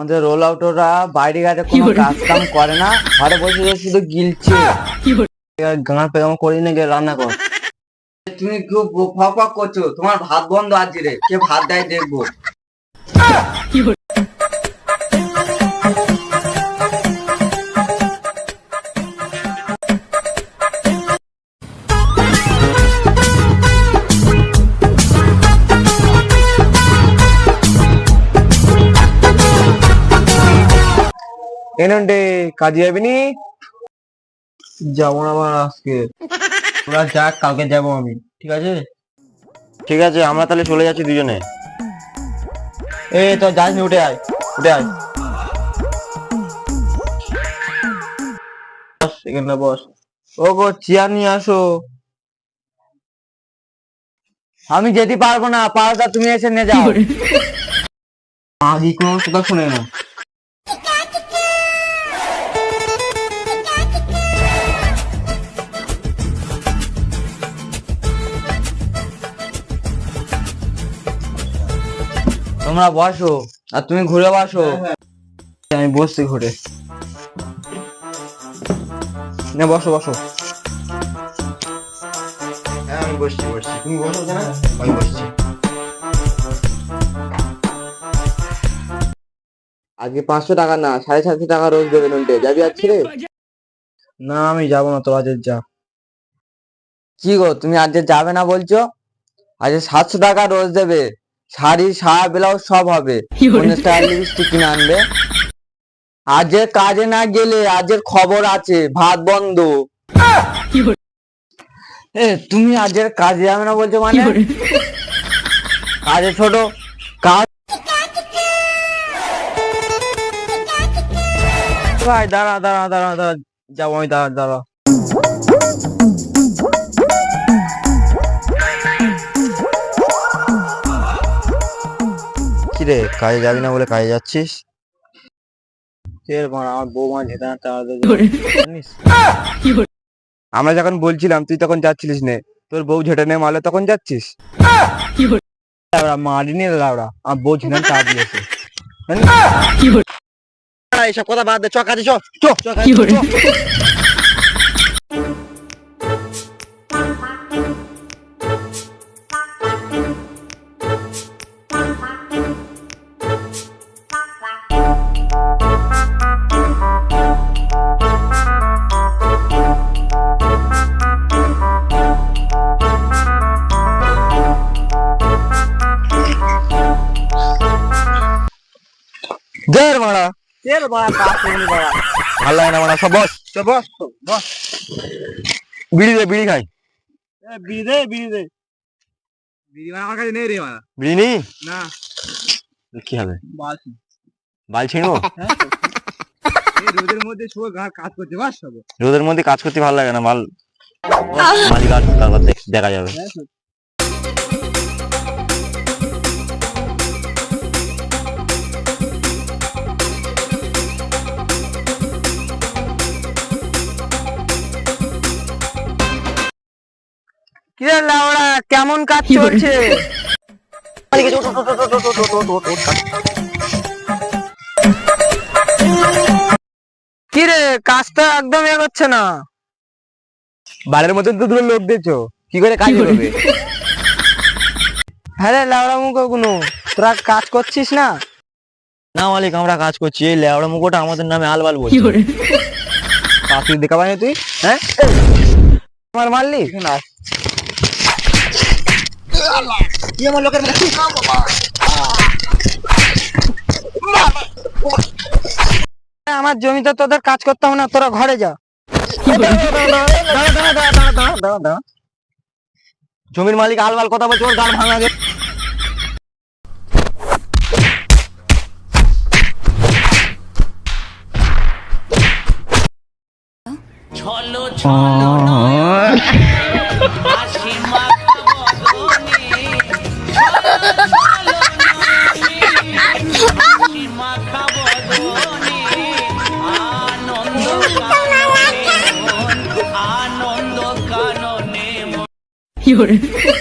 আমাদের রোল আউটরা বাইরে ঘাটে কোনো কাজ কাম করে না। ঘরে বসে বসে শুধু গিলছে। গান পেগাম করি না গিয়ে রান্না কর। তুমি খুব ফক ফক করছ। তোমার ভাত বন্ধ আজকে রে। কে ভাত দেয় দেখব। এনন্ডে কাজে যাবি নি যাব না আমার আজকে। তোরা যাক কালকে যাব আমি। ঠিক আছে? ঠিক আছে আমরা তাহলে চলে যাচ্ছি দুজনে। এ তো যাস নি উঠে আয় উঠে আয়। বস এখানে বস। ও গো চেয়ার নিয়ে আসো। আমি যেতে পারব না পারোটা তুমি এসে নিয়ে যাও। আগে কোনো কথা শুনে না তোমরা বসো আর তুমি ঘুরে বসো। আমি বসছি ঘুরে। না বসো বসো। হ্যাঁ আমি বসছি বসছি। তুমি বসো না আমি বসছি। আজকে পাঁচশো টাকা না সাড়ে সাতশো টাকা রোজ দেবে নন্টে যাবি আজকে না আমি যাব না তো আজ যা। কি গো তুমি আজ যে যাবে না বলছো? আজ সাতশো টাকা রোজ দেবে। শাড়ি শাড় ব্লাউজ সব হবে। লিপস্টিক কিনে আনবে। আজের কাজে না গেলে আজের খবর আছে ভাত বন্ধ। এ তুমি আজের কাজে যাবে না বলছো মানে? কাজে ছোট কাজ ভাই দাঁড়া দাঁড়া দাঁড়া দাঁড়া যাব আমি দাঁড়া দাঁড়া। রে কাজে যাবি না বলে কাজে যাচ্ছিস? মার আমার বৌমা যেতে না তাড়াতাড়ি আমরা যখন বলছিলাম তুই তখন যাচ্ছিলিস নে। তোর বউ ঝেটে নে মালে তখন যাচ্ছিস? মারিনি লাউড়া আমার বউ ঝেটে তাড়া দিয়েছে এইসব কথা বাদ দে চ কাজে চ চ চ। দের মারা। তেল বড়া কাজ করবি বড়া ভালো লাগে না মারা সব বস। সব বস বস। বিড়ি দে বিড়ি খাই। বিড়ি দে বিড়ি দে। বিড়ি মানে আমার কাছে নেই রে মারা। বিড়ি নি না। কি হবে? বাস বাল ছিঁড়বো? এই রোদের মধ্যে সবাই গা কাজ করতে বাস সব। রোদের মধ্যে কাজ করতে ভালো লাগে না মাল মালিক তারপর দেখা যাবে। কিরে লাউড়া কেমন কাজ চলছে? কিরে কাজ তো একদম এগোচ্ছে না। বাড়ির মধ্যে তো দুটো লোক দিয়েছ কি করে কাজ করবে? হ্যাঁ রে লাউড়া মুখো কোনো। তোরা কাজ করছিস না? না মালিক আমরা কাজ করছি। এই লেওড়া মুখোটা আমাদের নামে আলবাল বলছে। তুই দেখা পাই তুই? হ্যাঁ? আমার মারলি? আমার জমিতে তোদের কাজ করতে হবে না, তোরা ঘরে যা। জমির মালিক আলবাল কথা বলছে, ওর গান ভাঙা গে ছলো ছলো কাননে মন, আনন্দ কাননে মন।